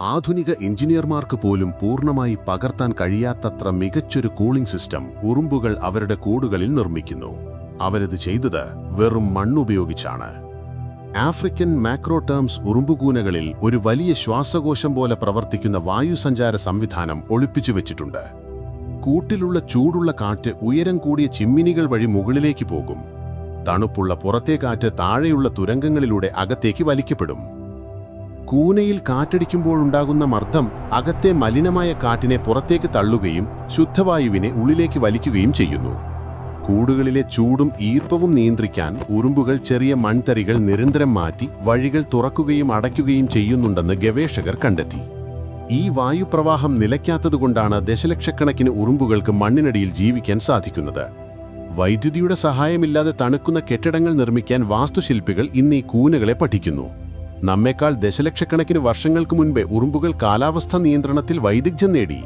ആധുനിക എഞ്ചിനീയർമാർക്ക് പോലും പൂർണമായി പകർത്താൻ കഴിയാത്തത്ര മികച്ചൊരു കൂളിംഗ് സിസ്റ്റം ഉറുമ്പുകൾ അവരുടെ കൂടുകളിൽ നിർമ്മിക്കുന്നു. അവരത് ചെയ്തത് വെറും മണ്ണുപയോഗിച്ചാണ്. ആഫ്രിക്കൻ മാക്രോടേംസ് ഉറുമ്പുകൂനകളിൽ ഒരു വലിയ ശ്വാസകോശം പോലെ പ്രവർത്തിക്കുന്ന വായുസഞ്ചാര സംവിധാനം ഒളിപ്പിച്ചു വെച്ചിട്ടുണ്ട്. കൂട്ടിലുള്ള ചൂടുള്ള കാറ്റ് ഉയരം കൂടിയ ചിമ്മിനികൾ വഴി മുകളിലേക്ക് പോകും. തണുപ്പുള്ള പുറത്തെ കാറ്റ് താഴെയുള്ള തുരങ്കങ്ങളിലൂടെ അകത്തേക്ക് വലിക്കപ്പെടും. കൂനയിൽ കാറ്റടിക്കുമ്പോഴുണ്ടാകുന്ന മർദ്ദം അകത്തെ മലിനമായ കാറ്റിനെ പുറത്തേക്ക് തള്ളുകയും ശുദ്ധവായുവിനെ ഉള്ളിലേക്ക് വലിക്കുകയും ചെയ്യുന്നു. കൂടുകളിലെ ചൂടും ഈർപ്പവും നിയന്ത്രിക്കാൻ ഉറുമ്പുകൾ ചെറിയ മൺതരികൾ നിരന്തരം മാറ്റി വഴികൾ തുറക്കുകയും അടയ്ക്കുകയും ചെയ്യുന്നുണ്ടെന്ന് ഗവേഷകർ കണ്ടെത്തി. ഈ വായുപ്രവാഹം നിലയ്ക്കാത്തതുകൊണ്ടാണ് ദശലക്ഷക്കണക്കിന് ഉറുമ്പുകൾക്ക് മണ്ണിനടിയിൽ ജീവിക്കാൻ സാധിക്കുന്നത്. വൈദ്യുതിയുടെ സഹായമില്ലാതെ തണുക്കുന്ന കെട്ടിടങ്ങൾ നിർമ്മിക്കാൻ വാസ്തുശില്പികൾ ഇന്ന് ഈ കൂനകളെ പഠിക്കുന്നു. നമ്മേക്കാൾ ദശലക്ഷക്കണക്കിന് വർഷങ്ങൾക്ക് മുൻപേ ഉറുമ്പുകൾ കാലാവസ്ഥാ നിയന്ത്രണത്തിൽ വൈദഗ്ധ്യം നേടി.